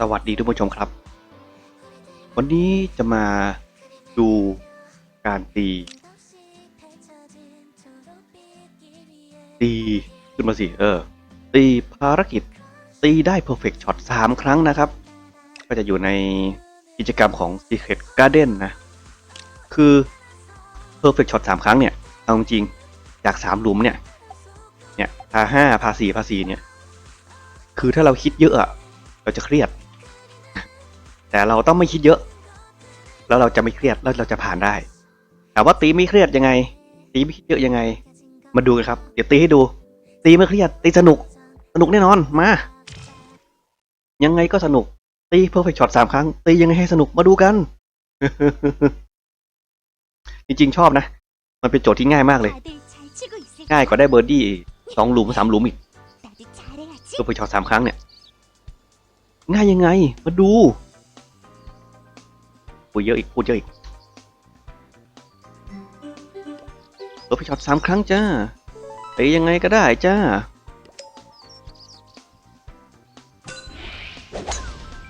สวัสดีทุกผู้ชมครับ วันนี้จะมาดูการตี ตีขึ้นมาสิเออ ตีภารกิจ ตีได้ perfect shot สามครั้งนะครับ ก็จะอยู่ในกิจกรรมของ secret garden นะ คือ perfect shot สามครั้งเนี่ย เอาจริงจากสามหลุมเนี่ย เนี่ยพาห้าพาสี่พาสี่เนี่ย คือถ้าเราคิดเยอะอะเราจะเครียด แต่เราต้องไม่คิดเยอะ แล้วเราจะไม่เครียดแล้วเราจะผ่านได้แต่ว่าตีไม่เครียดยังไง ตีไม่คิดเยอะยังไง มาดูกันครับ เดี๋ยวตีให้ดู ตีไม่เครียดตีสนุก สนุกแน่นอนมา ยังไงก็สนุก ตีเพอร์เฟกช็อตสามครั้ง ตียังไงให้สนุกมาดูกัน จริงๆชอบนะ มันเป็นโจทย์ที่ง่ายมากเลย ง่ายกว่าได้เบอร์ดี้สองหลุมสามหลุมอีกเพอร์เฟกช็อตสามครั้งเนี่ย ง่ายยังไง มาดู พูดเยอะอีกพูดเยอะอีกเพอร์เฟกช็อตสามครั้งจ้าตียังไงก็ได้จ้า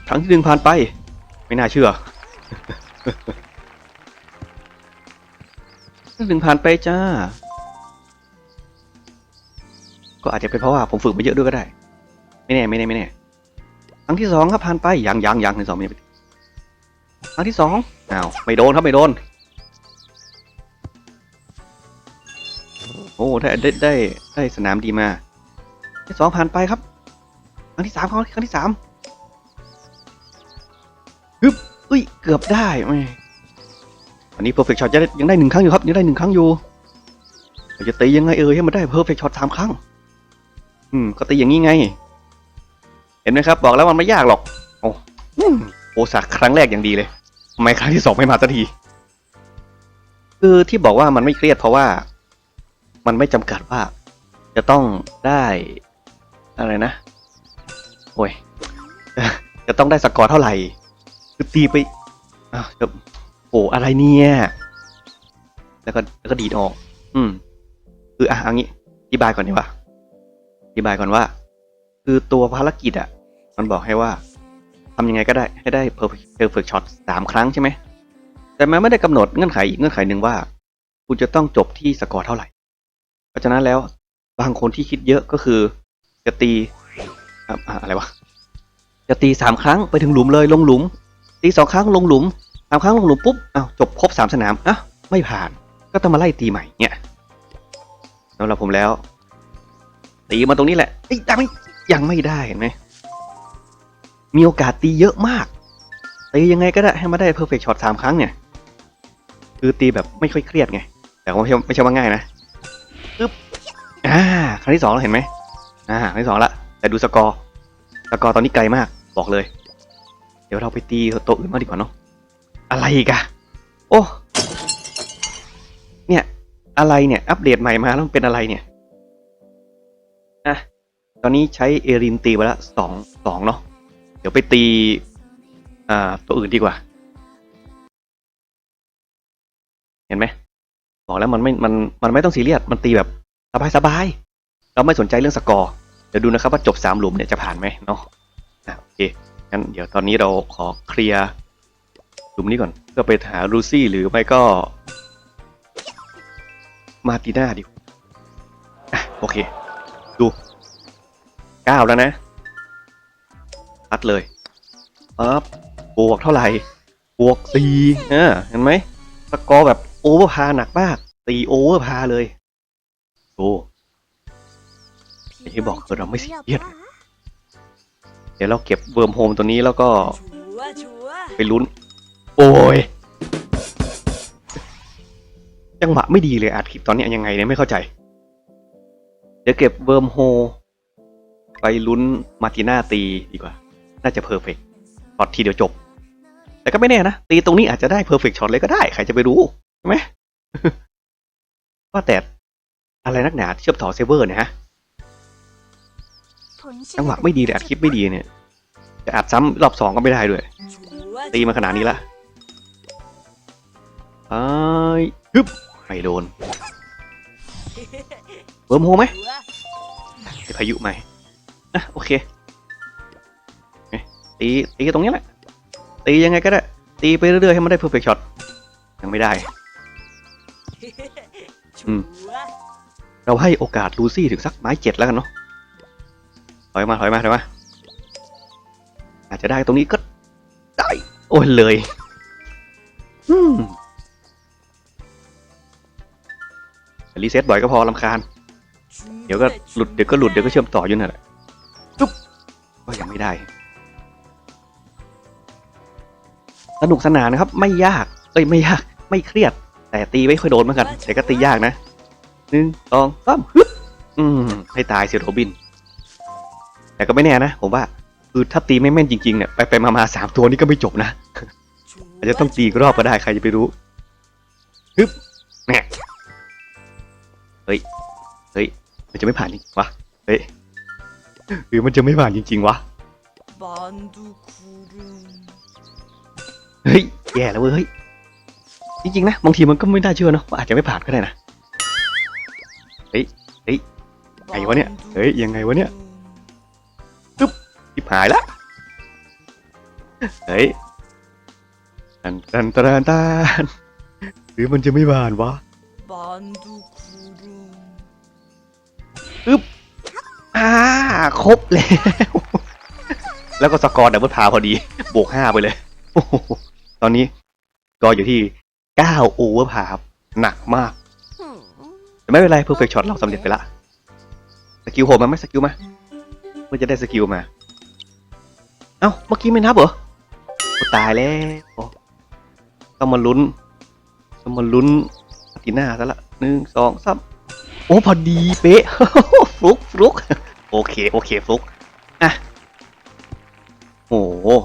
ครั้งที่หนึ่งผ่านไป ไม่น่าเชื่อครั้งหนึ่งผ่านไปจ้า ก็อาจจะเป็นเพราะว่าผมฝึกมาเยอะด้วยก็ได้ ไม่แน่ไม่แน่ไม่แน่ ครั้งที่สองครับผ่านไปยังยังยังครั้งที่สองไม่ได้ ครั้งที่สองอ้าวไม่โดนครับไม่โดน โอ้ได้ได้ได้ได้สนามดีมาครั้งที่สองผ่านไปครับ ครั้งที่สามครั้งที่สามฮึบอุ้ยเกือบได้แม่อันนี้ perfect shot จะได้ยังได้หนึ่งครั้งอยู่ครับยังได้หนึ่งครั้งอยู่จะตียังไงเอ่ยให้มันได้ perfect shot สามครั้ง อืมก็ตีอย่างนี้ไง เห็นไหมครับ บอกแล้วมันไม่ยากหรอก โอ้โอสักครั้งแรกอย่างดีเลย ไมครั้งที่สองไม่มาสักที คือที่บอกว่ามันไม่เครียดเพราะว่า มันไม่จำกัดว่า จะต้องได้อะไรนะ โอ้ย จะต้องได้สกอร์เท่าไหร่คือตีไปอ้าวโอ้อะไรเนี่ย แล้วก็แล้วก็ดีดออก อืม คืออะเอันนี้อธิบายก่อนดีกว่าอธิบายก่อนว่า คือตัวภารกิจอะ มันบอกให้ว่า ทำยังไงก็ได้ให้ได้ perfect perfect shot สามครั้งใช่ไหม แต่มันไม่ได้กำหนดเงื่อนไขอีกเงื่อนไขหนึ่งว่า คุณจะต้องจบที่สกอร์เท่าไหร่ เพราะฉะนั้นแล้วบางคนที่คิดเยอะก็คือจะตีอะอะไรวะ จะตีสามครั้งไปถึงหลุมเลยลงหลุม ตีสองครั้งลงหลุมสามครั้งลงหลุมปุ๊บอ้าวจบครบสามสนามอะไม่ผ่านก็ต้องมาไล่ตีใหม่เนี่ยสำหรับผมแล้วตีมาตรงนี้แหละเอ้ยแต่ไม่ยังไม่ได้เห็นไหม มีโอกาสตีเยอะมากตียังไงก็ได้ให้มาได้เพอร์เฟกช็อตสามครั้งเนี่ย คือตีแบบไม่ค่อยเครียดไง แต่ว่าไม่ใช่ไม่ใช่ว่าง่ายนะปึ๊บอ่าครั้งที่สองแล้วเห็นไหมอ่าครั้งที่สองละแต่ดูสกอร์สกอร์ตอนนี้ไกลมากบอกเลย เดี๋ยวเราไปตีโต๊ะอื่นมาดีกว่าเนาะอะไรอีกอะโอ้เนี่ยอะไรเนี่ย อัปเดตใหม่มาแล้วมันเป็นอะไรเนี่ยอะตอนนี้ใช้เอรินตีไปละสองสองเนาะ ดี๋ยวไปตีอ่าตัวอื่นดีกว่า เห็นไหมบอกแล้วมันไม่มันมันไม่ต้องซีเรียสมันตีแบบสบายสบายเราไม่สนใจเรื่องสกอร์เดี๋ยวดูนะครับว่าจบสามหลุมเนี่ยจะผ่านไหมเนาะโอเคงั้นเดี๋ยวตอนนี้เราขอเคลียร์หลุมนี้ก่อนเพื่อไปหาลูซี่หรือไม่ก็ มาติน่าดีกว่าอะโอเค ดูเก้าแล้วนะ พัดเลยปั๊บบวกเท่าไหร่ บวกสี่เออเห็นไหมสกอร์แบบโอเวอร์พาหนักมากตีโอเวอร์พาเลยโอ้อย่างที่บอกเราไม่เสียเยดเดี๋ยวเราเก็บเวิร์มโฮมตัวนี้แล้วก็ไปลุ้น โอ้ยจังหวะไม่ดีเลยอัดคลิปตอนนี้ยังไงเนี่ยไม่เข้าใจ เดี๋ยวเก็บเวิร์มโฮไปลุ้นมาติน่าตีดีกว่า น่าจะเพอร์เฟกช็อตทีเดียวจบ แต่ก็ไม่แน่นะ ตีตรงนี้อาจจะได้เพอร์เฟกช็อตเลยก็ได้ ใครจะไปรู้ใช่ไหมว่าแต่อะไรนักหนาเชื่อมต่อเซเวอร์เนี่ยฮะจังหวะไม่ดีเลยอัดคลิปไม่ดีเนี่ยจะอัดซ้ำรอบสองก็ไม่ได้ด้วย ตีมาขนาดนี้ละไอ้ฮึบไม่โดนเบิร์มโฮไหมพายุไหมนะโอเค ตีตีตรงนี้แหละ ตียังไงก็ได้ ตีไปเรื่อยๆให้มันได้เพอร์เฟกช็อตยังไม่ได้อืม좋 아. เราให้โอกาสลูซี่ถึงสักไม้เจ็ดแล้วกันเนาะถอยมาถอยมาถอยมาอาจจะได้ตรงนี้ก็ได้ โอ้ยเลยอืมรีเซ็ตบ่อยก็พอลำคาญ เดี๋ยวก็หลุดเดี๋ยวก็หลุดเดี๋ยวก็เชื่อมต่ออยู่นั่นแหละปุ๊บก็ยังไม่ได้ สนุกสนานนะครับ ไม่ยาก เอ้ยไม่ยาก ไม่เครียด แต่ตีไม่ค่อยโดนเหมือนกันแต่ก็ตียากนะหนึ่งสองสามอืมให้ตายเสียโรบิน แต่ก็ไม่แน่นะ ผมว่า คือถ้าตีไม่แม่นจริงๆเนี่ยไปไปมามาสามตัวนี้ก็ไม่จบนะอาจจะต้องตีรอบก็ได้ใครจะไปรู้ฮึบเนี่ยเฮ้ยเฮ้ยมันจะไม่ผ่านจริงวะเฮ้ยหรือมันจะไม่ผ่านจริง ๆ วะ เฮ้ยแย่แล้วเว้ยจริงๆนะบางทีมันก็ไม่น่าเชื่อเนาะว่าอาจจะไม่ผ่านก็ได้นะเฮ้ยเฮ้ยไงวะเนี่ยเฮ้ยยังไงวะเนี่ยตึ๊บทิบหายละเฮ้ยตันตันตันตันหรือมันจะไม่ผ่านวะตึ๊บอ่าครบแล้ว แล้วก็สกอร์ดับเบิลพาพอดี บวกห้าไปเลยโอ้โห อนนี้สกอร์อยู่ที่เก้าโอเวอร์พาครับหนักมาก แต่ไม่เป็นไรเพอร์เฟกช็อตเราสำเร็จไปละ สกิลโหดมาไหมสกิลมาเพื่อจะได้สกิลมา เอ้า เมื่อกี้ไม่นับเหรอโอ้ตายแล้วต้องมาลุ้นต้องมาลุ้นอาติน่าซะละหนึ่งสองสามโอ้พอดีเป๊ะฟลุกฟลุกโอเค โอเคฟลุกอะโอ้โหฮึบ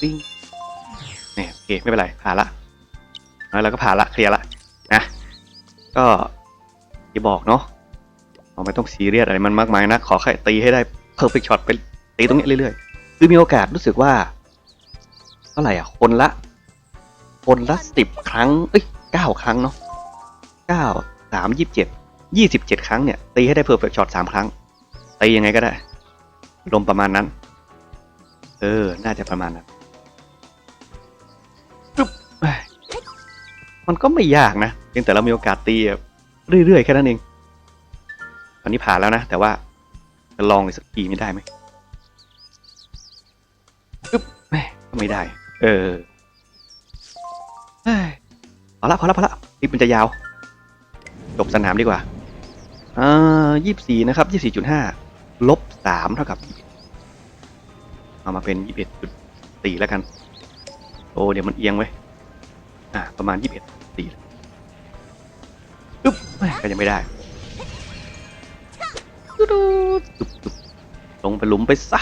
ปิ้งเนี่ยโอเคไม่เป็นไรผ่านละแล้วเราก็ผ่านละเคลียร์ละนะก็อย่บอกเนาะเราไม่ต้องซีเรียสอะไรมันมากมายนะ ขอแค่ตีให้ได้เพอร์เฟกช็อตไปตีตรงนี้เรื่อยๆ คือมีโอกาสรู้สึกว่าเท่าไหร่อะ คนละ คนละสิบครั้ง เอ้ยเก้าครั้งเนาะเก้าสามยี่สิบเจ็ดยี่สิบเจ็ดครั้งเนี่ย ตีให้ได้เพอร์เฟกช็อตสามครั้ง ตียังไงก็ได้ ลมประมาณนั้น เออ น่าจะประมาณนั้น มันก็ไม่ยากนะเพียงแต่เรามีโอกาสตีเรื่อยๆแค่นั้นเองตอนนี้ผ่านแล้วนะ แต่ว่าจะลองอีกสักทีไม่ได้ไหมปึ๊บแม่ก็ไม่ได้ เออเฮ้ยพอละพอละพอละคลิปมันจะยาวจบสนามดีกว่าอ่ายี่สิบสี่นะครับยี่สี่จุดห้าลบสามเท่ากับเอามาเป็นยี่สิบเอ็ดจุดสี่แล้วกัน โอ้เดี๋ยวมันเอียงไว้อ่าประมาณยี่สิบเอ็ด ตีปึ๊บก็ยังไม่ได้ดูดุบดุบลงไปหลุมไปซะ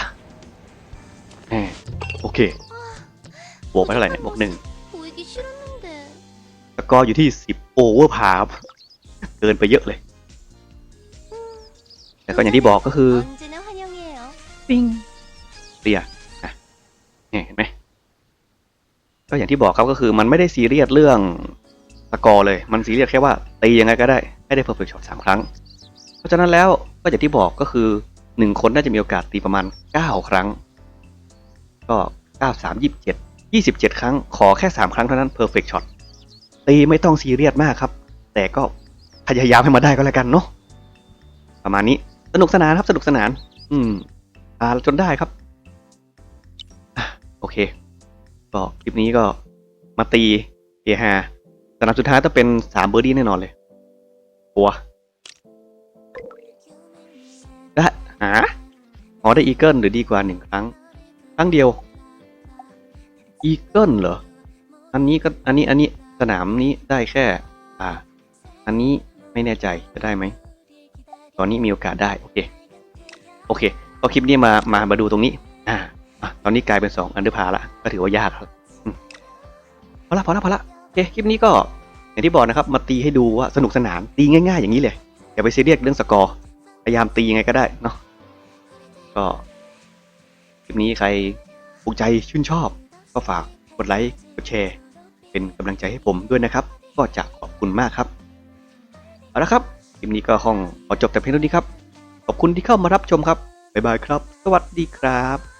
โอเคบวกไปเท่าไหร่เนี่ยบวกหนึ่งแล้วก็อยู่ที่สิบโอเวอร์พาครับเกินไปเยอะเลย แต่ก็อย่างที่บอกก็คือปิงเรียนะเห็นไหมก็อย่างที่บอกครับก็คือมันไม่ได้ซีเรียสเรื่อง สกอร์เลย มันซีเรียสแค่ว่าตียังไงก็ได้ให้ได้เพอร์เฟกช็อตสามครั้ง เพราะฉะนั้นแล้วก็อย่างที่บอกก็คือหนึ่งคนน่าจะมีโอกาสตีประมาณเก้าครั้ง ก็เก้าสามยี่สิบเจ็ดยี่สิบเจ็ดครั้ง ขอแค่สามครั้งเท่านั้นเพอร์เฟกช็อตตีไม่ต้องซีเรียสมากครับ แต่ก็พยายามให้มาได้ก็แล้วกันเนาะประมาณนี้สนุกสนานครับสนุกสนาน อืม อ่าจนได้ครับอโอเค ก็คลิปนี้ก็มาตีเฮฮา สนามสุดท้ายต้องเป็นสามเบอร์ดี้แน่นอนเลยปัวได้หาอ๋อได้อีเกิลหรือดีกว่าหนึ่งครั้ง ครั้งเดียว อีเกิลเหรอ อันนี้ก็อันนี้อันนี้สนามนี้ได้แค่ อ่า อันนี้ไม่แน่ใจจะได้ไหม ตอนนี้มีโอกาสได้ โอเค โอเคก็คลิปนี้มา มามาดูตรงนี้ อ่าตอนนี้กลายเป็นสองอันเดอร์พาละ ก็ถือว่ายากครับอืมพอละพอละพอละ โอเคคลิปนี้ก็อย่างที่บอกนะครับมาตีให้ดูว่าสนุกสนานตีง่าย ๆ อย่างนี้เลยอย่าไปซีเรียสเรื่องสกอร์พยายามตียังไงก็ได้เนาะก็คลิปนี้ใครถูกใจชื่นชอบ ก็ฝากกดไลค์กดแชร์ เป็นกำลังใจให้ผมด้วยนะครับ ก็จะขอบคุณมากครับเอาละครับคลิปนี้ก็ห้องขอจบแต่เพียงเท่านี้ครับขอบคุณที่เข้ามารับชมครับบ๊ายบายครับ สวัสดีครับ